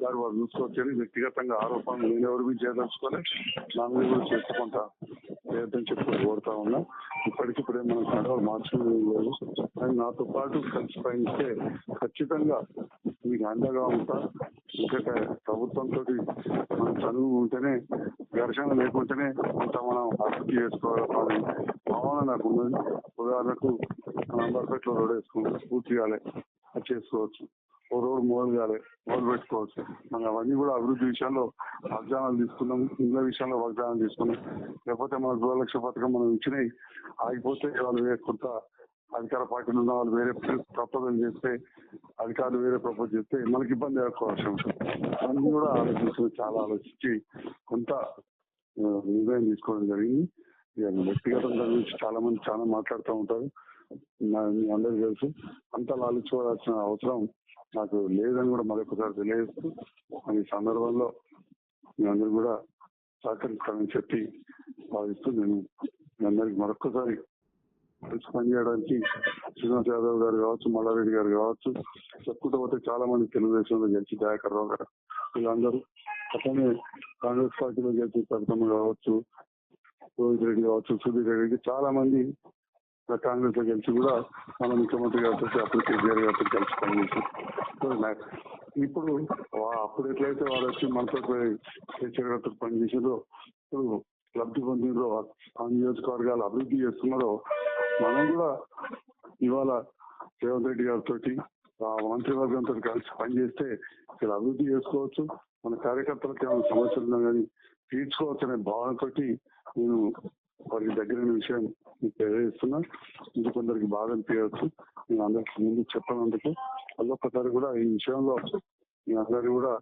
దారి వారు చూసుకోవచ్చని వ్యక్తిగతంగా ఆరోపణలు నేను మీద చేయదలుచుకొని నా మీద కూడా చేసుకుంటా లేదని చెప్పి కోరుతా ఉన్నా. ఇప్పటికిప్పుడే మనం కండవాలు మార్చుకునే లేదు కానీ నాతో పాటు కలిసి పయనిస్తే ఖచ్చితంగా మీకు అండగా ఉంటా. ఇంకా ప్రభుత్వంతో మనం చదువు ఉంటేనే ఘర్షణ లేకుంటేనే కొంత మనం అభివృద్ధి చేసుకోవాలి భావన నాకు ఉన్నది. ఉదాహరణకు నంబర్పేటలో రోడ్ వేసుకుంటే పూర్తి కాలే అది చేసుకోవచ్చు. ఓ రోడ్ మొదలు కాలే మొదలు పెట్టుకోవచ్చు. మనం అవన్నీ కూడా అభివృద్ధి విషయాల్లో వాగ్దానాలు తీసుకున్నాం. ఇండ్ల విషయంలో వాగ్దానాలు తీసుకున్నాం. లేకపోతే మన గృహలక్ష్య పథకం మనం ఇచ్చినాయి ఆగిపోతే వాళ్ళు వేరే కొంత అధికార పార్టీలు ఉన్న వాళ్ళు వేరే ప్రపోజల్ చేస్తే అధికారులు వేరే ప్రపోజ్ చేస్తే మనకి ఇబ్బంది ఎదుర్కోవాల్సి ఉంటుంది. అన్ని కూడా ఆలోచించి చాలా ఆలోచించి కొంత నిర్ణయం తీసుకోవడం జరిగింది. వ్యక్తిగతంగా గురించి చాలా మంది చాలా మాట్లాడుతూ ఉంటారు. అందరికి మీ అందరికీ తెలుసు. అంత లాలించుకోవాల్సిన అవసరం నాకు లేదని కూడా మరొకసారి తెలియజేస్తూ ఈ సందర్భంలో మీ అందరూ కూడా సహకరిస్తానని చెప్పి భావిస్తూ నేను మీ అందరికి మరొకసారి కలిసి పనిచేయడానికి శ్రీనివాస్ యాదవ్ గారు కావచ్చు మల్లారెడ్డి గారు కావచ్చు చెప్పుకుంటూ పోతే చాలా మంది తెలుగుదేశంలో గెలిచి దయాకర్ రావు గారు వీళ్ళందరూ అతనే కాంగ్రెస్ పార్టీలో గెలిచి పెడతాము కావచ్చు రోహిత్ రెడ్డి కావచ్చు సుధీర్ రెడ్డి చాలా మంది కాంగ్రెస్లో గెలిచి కూడా మన ముఖ్యమంత్రి గారితో అప్పుడు కేసీఆర్ గారితో కలిసి పనిచేసారు ఇప్పుడు వా- అప్పుడు ఎట్లయితే వారు వచ్చి మనతో కేసీఆర్ గారితో పనిచేసారో ఇప్పుడు లబ్ధి పొందిందో ఆ నియోజకవర్గాలు అభివృద్ధి చేస్తున్నారో మనం కూడా ఇవాళ రేవంత్ రెడ్డి గారితో ఆ మంత్రివర్గంతో కలిసి పనిచేస్తే ఇక్కడ అభివృద్ధి చేసుకోవచ్చు. మన కార్యకర్తలకు ఏమైనా సమస్యలు ఉన్నా కానీ తీర్చుకోవచ్చు అనే భావనతోటి నేను వారికి దగ్గర విషయం మీకు తెలియజేస్తున్నా. ఇది కొందరికి బాధ అనిపించవచ్చు. నేను అందరికి ముందు చెప్పనందుకు మళ్ళొక్కసారి కూడా ఈ విషయంలో మీ అందరు కూడా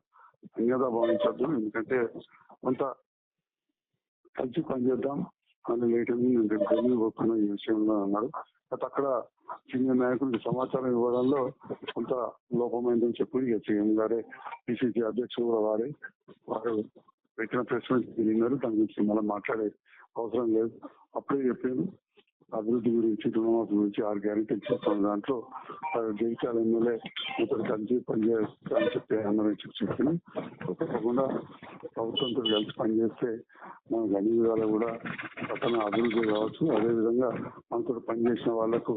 అన్యదా భావించద్దు. ఎందుకంటే కొంత కలిసి పనిచేద్దాం అని లేట్ నేను ఢిల్లీ పోతున్నా ఈ విషయంలో అన్నాడు బట్ అక్కడ సీనియర్ నాయకుడికి సమాచారం ఇవ్వడంలో కొంత లోపమైందని చెప్పి ఇక సీఎం గారే పిసిసి అధ్యక్షుడు కూడా వారే వారు పెట్టిన ప్రెస్ మీట్ విన్నారు దాని గురించి మళ్ళీ మాట్లాడే అవసరం లేదు. అప్పుడే చెప్పాను. అభివృద్ధి గురించి రుణమాఫీ గురించి ఆరు గ్యారెంటీ చెప్తాను దాంట్లో ఆ జగిత్యాల ఎమ్మెల్యే ఇతడు కలిసి పనిచేస్తా అని చెప్పి అందరూ చెప్పాను తప్పకుండా ప్రభుత్వంతో కలిసి పనిచేస్తే మనకు అన్ని విధాలు కూడా పట్టణ అభివృద్ధి కావచ్చు. అదేవిధంగా మనతో పనిచేసిన వాళ్ళకు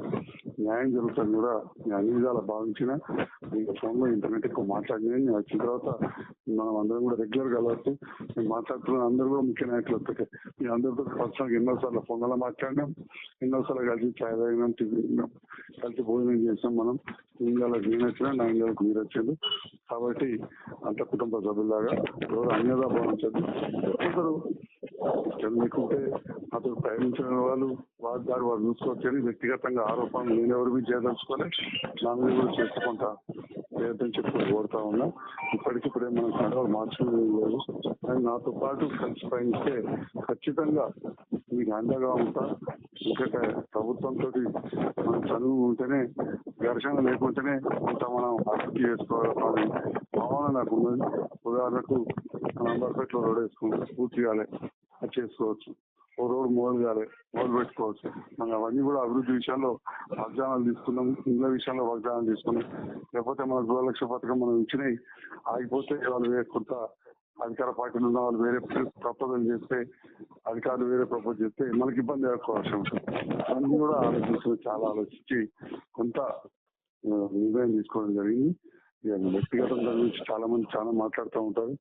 న్యాయం జరుగుతుంది కూడా అన్ని విధాలు భావించిన. ఈ ఫోన్లో ఇంటర్నెట్ ఎక్కువ మాట్లాడిన నేను వచ్చిన తర్వాత మనం అందరం కూడా రెగ్యులర్ కలవచ్చు నేను మాట్లాడుతున్న అందరూ కూడా ముఖ్య నాయకులు వస్తాయి మీ అందరితో పర్సనల్గా ఎన్నోసార్లు ఫోన్లో మాట్లాడినాం. ఎన్నోసార్లు కలిసి చాయ్ తాగినాం టిఫిన్ తిన్నాం. కలిసి భోజనం చేసాం మనం. ఇంగాలకు నేను వచ్చినా నా ఇంగాలకు మీరు వచ్చారు కాబట్టి అంత కుటుంబ సభ్యులాగా ఎవరు అన్యదా భావించదు ఒకరు ఇష్టం లేకుంటే అతను ప్రయాణించిన వాళ్ళు వారి దారి వారు చూసుకోవచ్చని వ్యక్తిగతంగా ఆరోపణలు నేను ఎవరు మీద చేయదలుచుకొని నా మీద కూడా చేసుకుంటా లేదని చెప్పి కోరుతా ఉన్నా. ఇప్పటికిప్పుడే మనం కండవాలు మార్చుకునే లేదు. కానీ నాతో పాటు కలిసి పయనిస్తే ఖచ్చితంగా మీకు అండగా ఉంటా. ఇంకా ప్రభుత్వంతో మనం చదువు ఉంటేనే ఘర్షణ లేకుంటేనే కొంత మనం అభివృద్ధి చేసుకోవాలి భావన నాకు ఉన్నది. ఉదాహరణకు నంబర్పేటలో రోడ్ వేసుకుంటే పూర్తి కాలే అది చేసుకోవచ్చు. ఓ రోడ్ మొదలు కాలే మొదలు పెట్టుకోవచ్చు. మనం అవన్నీ కూడా అభివృద్ధి విషయాల్లో వాగ్దానాలు తీసుకున్నాం ఇండ్ల విషయంలో వాగ్దానాలు తీసుకున్నాం లేకపోతే మన గృహలక్ష్య పథకం మనం ఇచ్చినాయి ఆగిపోతే వాళ్ళు కొంత అధికార పార్టీలు ఉన్న వాళ్ళు వేరే ప్రపోజల్ చేస్తే అధికారులు వేరే ప్రపోజ్ చేస్తే మనకి ఇబ్బంది అవకాశం ఉంటుంది. అన్ని కూడా ఆలోచించి చాలా ఆలోచించి కొంత నిర్ణయం తీసుకోవడం జరిగింది. వ్యక్తిగతం గురించి చాలా మంది చాలా మాట్లాడుతూ ఉంటారు.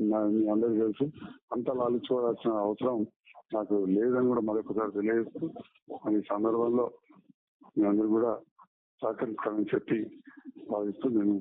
అందరికి మీ అందరికీ తెలుసు. అంత లాలించుకోవాల్సిన అవసరం నాకు లేదని కూడా మరొకసారి తెలియజేస్తూ ఈ సందర్భంలో మీ అందరూ కూడా సహకరిస్తానని చెప్పి భావిస్తూ నేను